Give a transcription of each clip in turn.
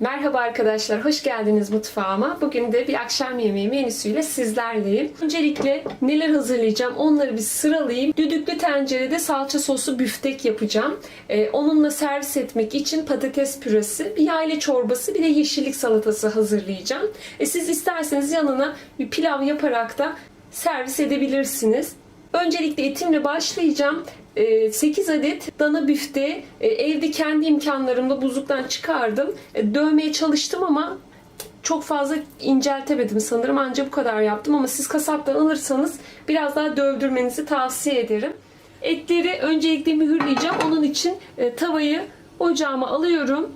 Merhaba arkadaşlar, hoş geldiniz mutfağıma. Bugün de bir akşam yemeği menüsüyle sizlerleyim. Öncelikle neler hazırlayacağım onları bir sıralayayım. Düdüklü tencerede salça soslu büftek yapacağım. Ee, onunla servis etmek için patates püresi, bir yayla çorbası, bir de yeşillik salatası hazırlayacağım. E, siz isterseniz yanına bir pilav yaparak da servis edebilirsiniz. Öncelikle etimle başlayacağım. 8 adet dana büfte e, evde kendi imkanlarımla buzluktan çıkardım. E, Dövmeye çalıştım ama çok fazla inceltemedim sanırım. Ancak bu kadar yaptım ama siz kasaptan alırsanız biraz daha dövdürmenizi tavsiye ederim. Etleri öncelikle mühürleyeceğim. Onun için e, tavayı ocağıma alıyorum.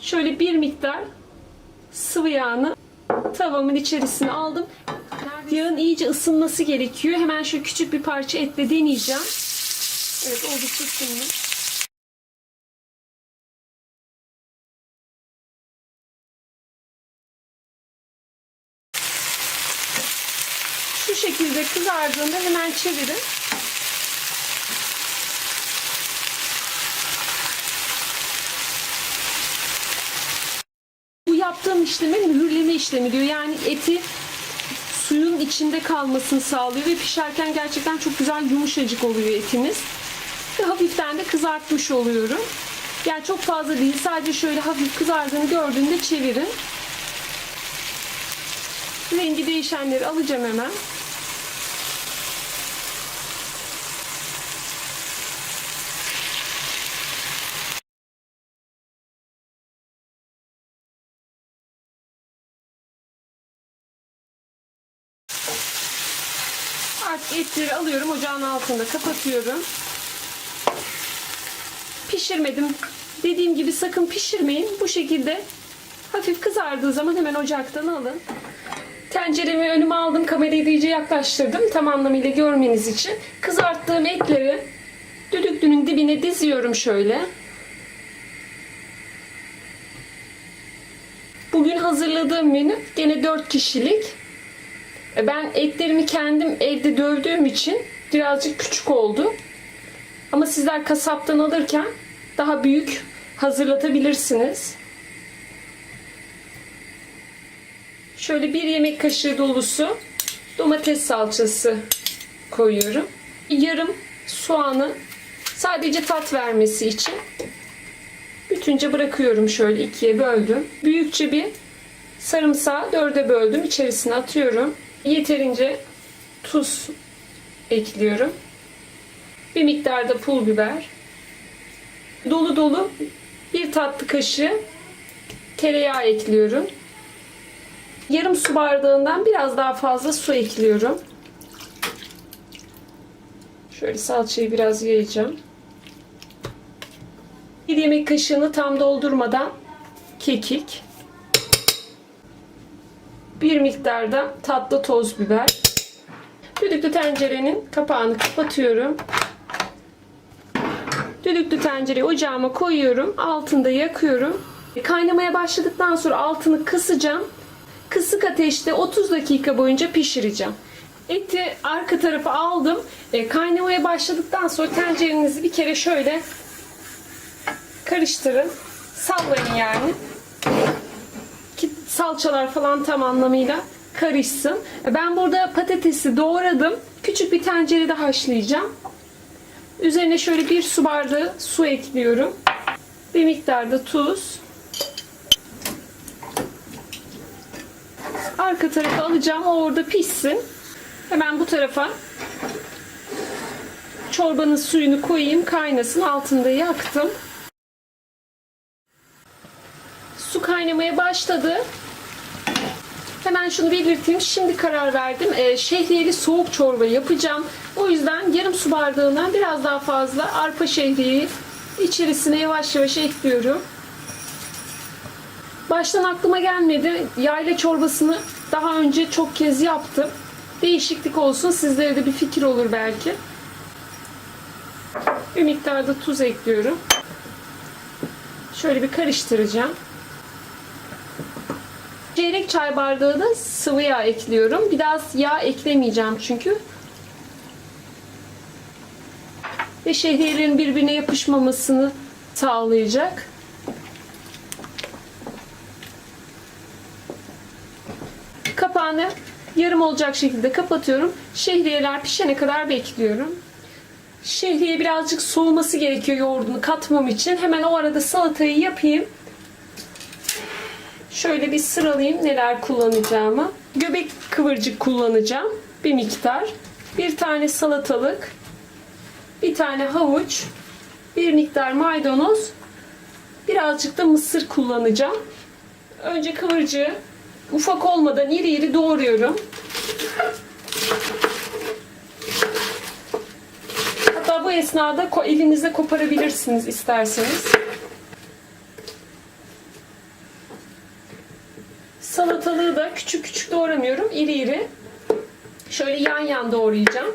Şöyle bir miktar sıvı yağını tavamın içerisine aldım. Yağın iyice ısınması gerekiyor. Hemen şu küçük bir parça etle deneyeceğim. Evet oldukça ısınmış. Şu şekilde kızardığında hemen çevirin. Bu yaptığım işleme mühürleme işlemi diyor. Yani eti suyun içinde kalmasını sağlıyor ve pişerken gerçekten çok güzel yumuşacık oluyor etiniz. Ve hafiften de kızartmış oluyorum. Yani çok fazla değil. Sadece şöyle hafif kızardığını gördüğünde çevirin. Rengi değişenleri alacağım hemen. Artık etleri alıyorum. Ocağın altında kapatıyorum. Pişirmedim. Dediğim gibi sakın pişirmeyin. Bu şekilde hafif kızardığı zaman hemen ocaktan alın. Tenceremi önüme aldım. Kamerayı iyice yaklaştırdım. Tam anlamıyla görmeniz için. Kızarttığım etleri düdüklünün dibine diziyorum şöyle. Bugün hazırladığım menü gene 4 kişilik. E, Ben etlerimi kendim evde dövdüğüm için birazcık küçük oldu. Ama sizler kasaptan alırken daha büyük hazırlatabilirsiniz. Şöyle bir yemek kaşığı dolusu domates salçası koyuyorum. Yarım soğanı sadece tat vermesi için bütünce bırakıyorum şöyle ikiye böldüm. Büyükçe bir sarımsağı dörde böldüm. içerisine atıyorum. Yeterince tuz ekliyorum. Bir miktar da pul biber. Dolu dolu bir tatlı kaşığı tereyağı ekliyorum. Yarım su bardağından biraz daha fazla su ekliyorum. Şöyle salçayı biraz yayacağım. Bir yemek kaşığını tam doldurmadan kekik. Bir miktar da tatlı toz biber. Düdüklü tencerenin kapağını kapatıyorum. Düdüklü tencereyi ocağıma koyuyorum. Altında yakıyorum. Kaynamaya başladıktan sonra altını kısacağım. Kısık ateşte 30 dakika boyunca pişireceğim. Eti arka tarafa aldım. E, kaynamaya başladıktan sonra tencerenizi bir kere şöyle karıştırın. Sallayın yani. Salçalar falan tam anlamıyla karışsın. Ben burada patatesi doğradım. Küçük bir tencerede haşlayacağım. Üzerine şöyle bir su bardağı su ekliyorum. Bir miktar da tuz. Arka tarafa alacağım. O orada pişsin. Hemen bu tarafa çorbanın suyunu koyayım. Kaynasın. Altında yaktım. Su kaynamaya başladı. Hemen şunu belirteyim. Şimdi karar verdim. Ee, şehriyeli soğuk çorba yapacağım. O yüzden yarım su bardağından biraz daha fazla arpa şehriyi içerisine yavaş yavaş ekliyorum. Baştan aklıma gelmedi. Yayla çorbasını daha önce çok kez yaptım. Değişiklik olsun. Sizlere de bir fikir olur belki. Bir miktar da tuz ekliyorum. Şöyle bir karıştıracağım. Çeyrek çay bardağı da sıvı yağ ekliyorum. Biraz yağ eklemeyeceğim çünkü. Ve şehriyelerin birbirine yapışmamasını sağlayacak. Kapağını yarım olacak şekilde kapatıyorum. Şehriyeler pişene kadar bekliyorum. Şehriye birazcık soğuması gerekiyor yoğurdunu katmam için. Hemen o arada salatayı yapayım. Şöyle bir sıralayayım neler kullanacağımı. Göbek kıvırcık kullanacağım. Bir miktar. Bir tane salatalık. Bir tane havuç. Bir miktar maydanoz. Birazcık da mısır kullanacağım. Önce kıvırcığı ufak olmadan iri iri doğruyorum. Hatta bu esnada elinizle koparabilirsiniz isterseniz. Salatalığı da küçük küçük doğramıyorum. iri iri. Şöyle yan yan doğrayacağım.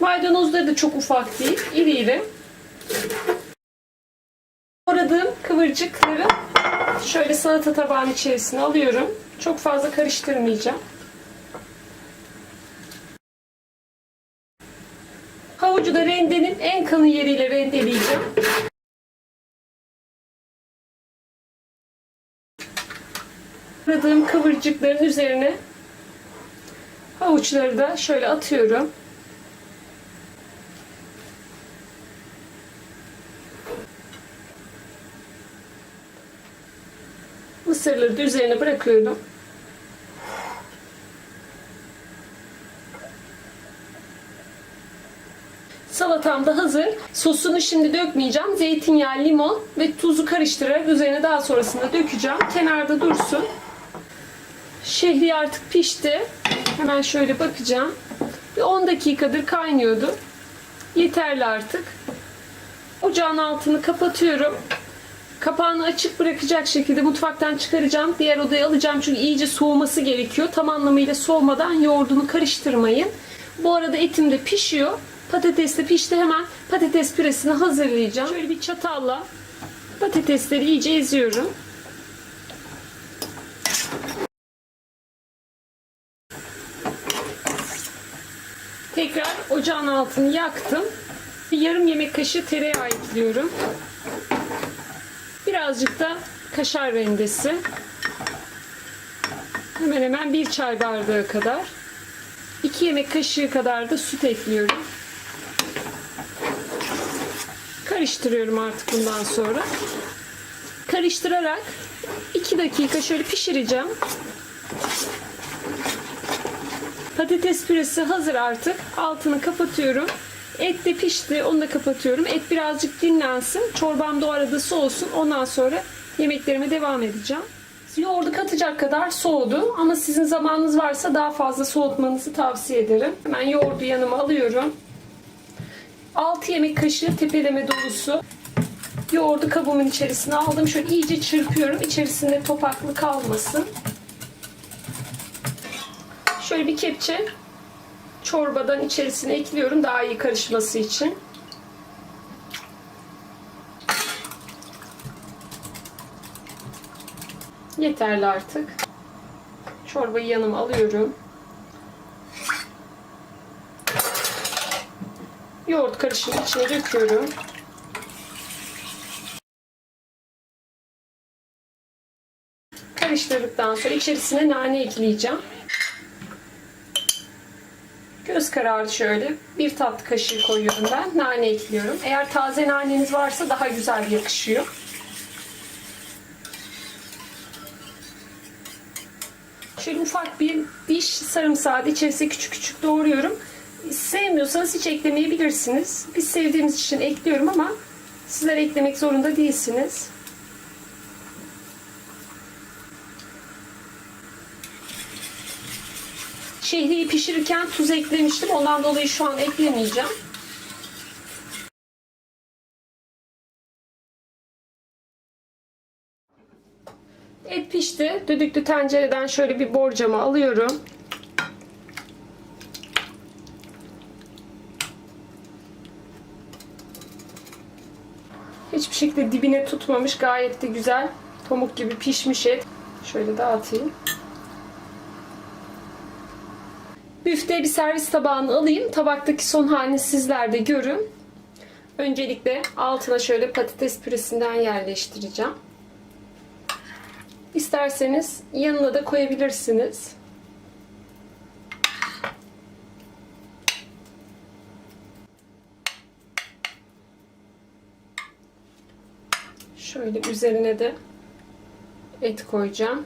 Maydanozları da çok ufak değil. iri iri. Doğradığım kıvırcıkları şöyle salata tabağının içerisine alıyorum. Çok fazla karıştırmayacağım. Kalın yeriyle rendeleyeceğim. Doğradığım kıvırcıkların üzerine havuçları da şöyle atıyorum. Mısırları da üzerine bırakıyorum. Salatam da hazır. Sosunu şimdi dökmeyeceğim. Zeytinyağı, limon ve tuzu karıştırarak üzerine daha sonrasında dökeceğim. Kenarda dursun. Şehriye artık pişti. Hemen şöyle bakacağım. Bir 10 dakikadır kaynıyordu. Yeterli artık. Ocağın altını kapatıyorum. Kapağını açık bırakacak şekilde mutfaktan çıkaracağım. Diğer odaya alacağım çünkü iyice soğuması gerekiyor. Tam anlamıyla soğumadan yoğurdunu karıştırmayın. Bu arada etim de pişiyor. Patates de pişti. Hemen patates püresini hazırlayacağım. Şöyle bir çatalla patatesleri iyice eziyorum. Tekrar ocağın altını yaktım. Bir yarım yemek kaşığı tereyağı ekliyorum. Birazcık da kaşar rendesi. Hemen hemen bir çay bardağı kadar. 2 yemek kaşığı kadar da süt ekliyorum. Karıştırıyorum artık bundan sonra. Karıştırarak 2 dakika şöyle pişireceğim. Patates püresi hazır artık. Altını kapatıyorum. Et de pişti. Onu da kapatıyorum. Et birazcık dinlensin. Çorbam da arada soğusun. Ondan sonra yemeklerime devam edeceğim. Yoğurdu katacak kadar soğudu. Ama sizin zamanınız varsa daha fazla soğutmanızı tavsiye ederim. Hemen yoğurdu yanıma alıyorum. 6 yemek kaşığı tepeleme dolusu yoğurdu kabımın içerisine aldım. Şöyle iyice çırpıyorum. İçerisinde topaklı kalmasın. Şöyle bir kepçe çorbadan içerisine ekliyorum daha iyi karışması için. Yeterli artık. Çorbayı yanıma alıyorum. Yoğurt karışımı içine döküyorum. Karıştırdıktan sonra içerisine nane ekleyeceğim. Göz kararı şöyle bir tatlı kaşığı koyuyorum ben. Nane ekliyorum. Eğer taze naneniz varsa daha güzel yakışıyor. Şöyle ufak bir diş sarımsağı içerisine küçük küçük doğruyorum. Sevmiyorsanız hiç eklemeyebilirsiniz. Biz sevdiğimiz için ekliyorum ama sizler eklemek zorunda değilsiniz. Şehriyi pişirirken tuz eklemiştim. Ondan dolayı şu an eklemeyeceğim. Et pişti. Düdüklü tencereden şöyle bir borcama alıyorum. Hiçbir şekilde dibine tutmamış. Gayet de güzel. Pamuk gibi pişmiş et. Şöyle dağıtayım. Büfte bir servis tabağını alayım. Tabaktaki son halini sizler de görün. Öncelikle altına şöyle patates püresinden yerleştireceğim. İsterseniz yanına da koyabilirsiniz. Şöyle üzerine de et koyacağım.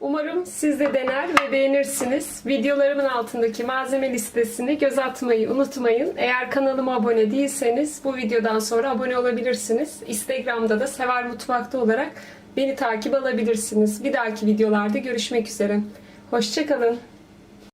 Umarım siz de dener ve beğenirsiniz. Videolarımın altındaki malzeme listesini göz atmayı unutmayın. Eğer kanalıma abone değilseniz bu videodan sonra abone olabilirsiniz. Instagram'da da Sever Mutfakta olarak beni takip alabilirsiniz. Bir dahaki videolarda görüşmek üzere. Hoşçakalın.